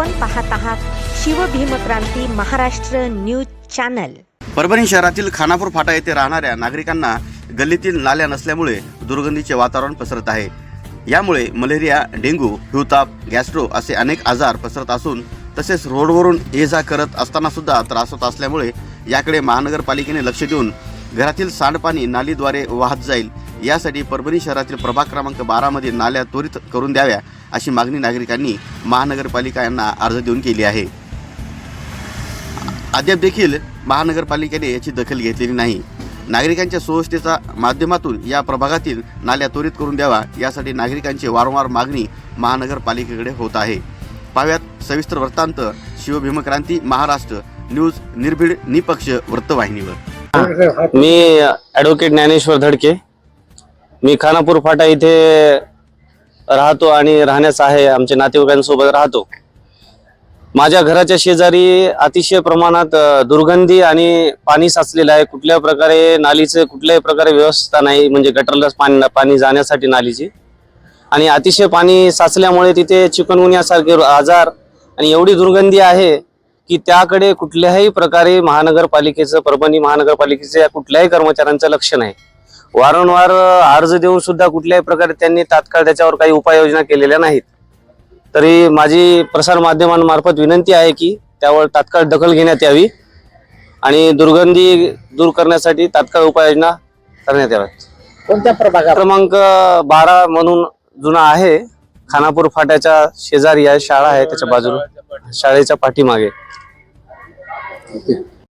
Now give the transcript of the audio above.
आपण पाहत आहात शिवभीमक्रांती महाराष्ट्र न्यूज चॅनल. परभणी शहरातील खानापूर फाटा येथे राहणाऱ्या नागरिकांना गल्लीतील नाल्या नसल्यामुळे दुर्गंधीचे वातावरण पसरत आहे. यामुळे मलेरिया डेंग्यू हिवताप गॅस्ट्रो असे अनेक आजार पसरत असून तसेच रोडवरून ये जा करत असताना सुद्धा त्रास होत असल्यामुळे याकडे महानगरपालिकेने लक्ष देऊन घरातील सांडपाणी नालीद्वारे वाहत जाईल. यासाठी परभणी शहरातील प्रभाग क्रमांक बारामध्ये नाल्या त्वरित करून द्याव्या अशी मागणी नागरिकांनी महानगरपालिका यांना अर्ज देऊन केली आहे. अद्याप देखील महानगरपालिकेने याची दखल घेतलेली नाही. नागरिकांच्या सुव्यवस्थेच्या माध्यमातून या प्रभागातील नाल्या त्वरित करून द्यावा यासाठी नागरिकांची वारंवार मागणी महानगरपालिकेकडे होत आहे. पाव्यात सविस्तर वृत्तांत शिवभीमक्रांती महाराष्ट्र न्यूज निर्भीड निपक्ष वृत्तवाहिनीवर. मी ॲडव्होकेट ज्ञानेश्वर धडके. मी खानापूर फाटा इथे राहतो आणि राहण्यास आहे. आमच्या नातेवाईकांसोबत राहतो. माझ्या घराच्या शेजारी अतिशय प्रमाणात दुर्गंधी आणि पाणी साचलेलं आहे. कुठल्या प्रकारे नालीचे कुठल्याही प्रकारे व्यवस्था नाही म्हणजे गटरलाच पाणी पाणी जाण्यासाठी नालीची. आणि अतिशय पाणी साचल्यामुळे तिथे चिकनगुन्यासारखे आजार आणि एवढी दुर्गंधी आहे की त्याकडे कुठल्याही प्रकारे महानगरपालिकेचं परभणी महानगरपालिकेच्या कुठल्याही कर्मचाऱ्यांचं लक्ष नाही. वारंवार अर्ज देऊन सुद्धा कुठल्याही प्रकारे त्यांनी तात्काळ त्याच्यावर काही उपाययोजना केलेल्या नाहीत. तरी माझी प्रसार माध्यमांमार्फत विनंती आहे की त्यावर तात्काळ दखल घेण्यात यावी आणि दुर्गंधी दूर करण्यासाठी तात्काळ उपाययोजना करण्यात याव्यात. कोणत्या प्रभागात? क्रमांक बारा म्हणून जुना आहे. खानापूर फाट्याच्या शेजारी आहे शाळा आहे त्याच्या बाजूला शाळेच्या पाठीमागे.